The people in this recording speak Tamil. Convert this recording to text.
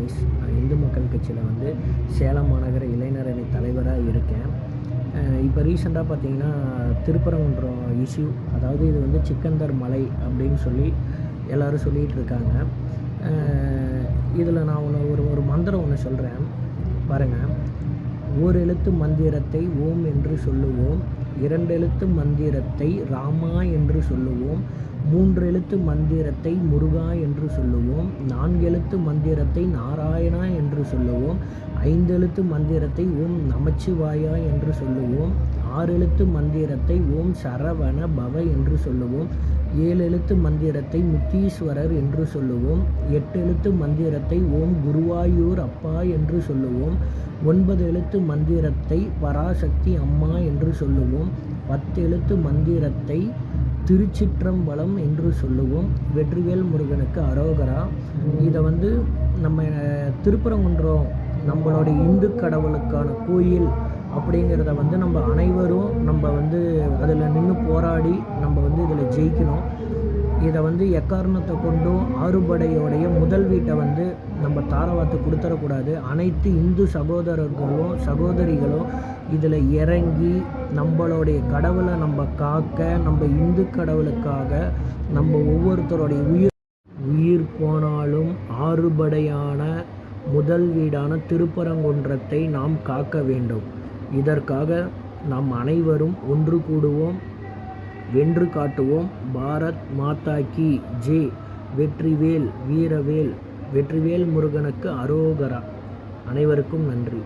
ரமேஷ் நான் இந்து மக்கள் கட்சியில் வந்து சேலம் மாநகர இளைஞர் அணி தலைவராக இருக்கேன். இப்போ ரீசெண்டாக பார்த்தீங்கன்னா திருப்பரங்குன்றம் இஷ்யூ அதாவது இது வந்து சிக்கந்தர் மலை அப்படின்னு சொல்லி எல்லோரும் சொல்லிகிட்டு இருக்காங்க. இதில் நான் ஒன்று ஒரு ஒரு மந்திரம் ஒன்று சொல்கிறேன் பாருங்கள் ஓர் எழுத்து மந்திரத்தை ஓம் என்று சொல்லுவோம் இரண்டெழுத்து மந்திரத்தை ராமா என்று சொல்லுவோம் மூன்றெழுத்து மந்திரத்தை முருகா என்று சொல்லுவோம் நான்கெழுத்து மந்திரத்தை நாராயணா என்று சொல்லுவோம் ஐந்தெழுத்து மந்திரத்தை ஓம் நமச்சிவாயா என்று சொல்லுவோம். ஆறெழுத்து மந்திரத்தை ஓம் சரவண பவ என்று சொல்லுவோம். ஏழு எழுத்து மந்திரத்தை முத்தீஸ்வரர் என்று சொல்லுவோம். எட்டு எழுத்து மந்திரத்தை ஓம் குருவாயூர் அப்பா என்று சொல்லுவோம். ஒன்பது எழுத்து மந்திரத்தை பராசக்தி அம்மா என்று சொல்லுவோம். பத்து எழுத்து மந்திரத்தை திருச்சிற்றம்பலம் என்று சொல்லுவோம். வெற்றிவேல் முருகனுக்கு அரோகரா. இதை வந்து நம்ம திருப்பரங்குன்றம் நம்மளுடைய இந்து கடவுளுக்கான கோயில் அப்படிங்கிறத வந்து நம்ம அனைவரும் நம்ம வந்து அதில் நின்று போராடி நம்ம வந்து இதில் ஜெயிக்கணும். இதை வந்து எக்காரணத்தை கொண்டும் ஆறுபடையோடைய முதல் வீட்டை வந்து நம்ம தாரவாத்து கொடுத்துடக்கூடாது. அனைத்து இந்து சகோதரர்களும் சகோதரிகளும் இதில் இறங்கி நம்மளுடைய கடவுளை நம்ம காக்க நம்ம இந்து கடவுளுக்காக நம்ம ஒவ்வொருத்தருடைய உயிர் உயிர் போனாலும் ஆறுபடையான முதல் வீடான திருப்பரங்குன்றத்தை நாம் காக்க வேண்டும். இதற்காக நாம் அனைவரும் ஒன்று கூடுவோம் வென்று காட்டுவோம். பாரத் மாதா கி. ஜே. வெற்றிவேல் வீரவேல் வெற்றிவேல் முருகனுக்கு அரோகரா. அனைவருக்கும் நன்றி.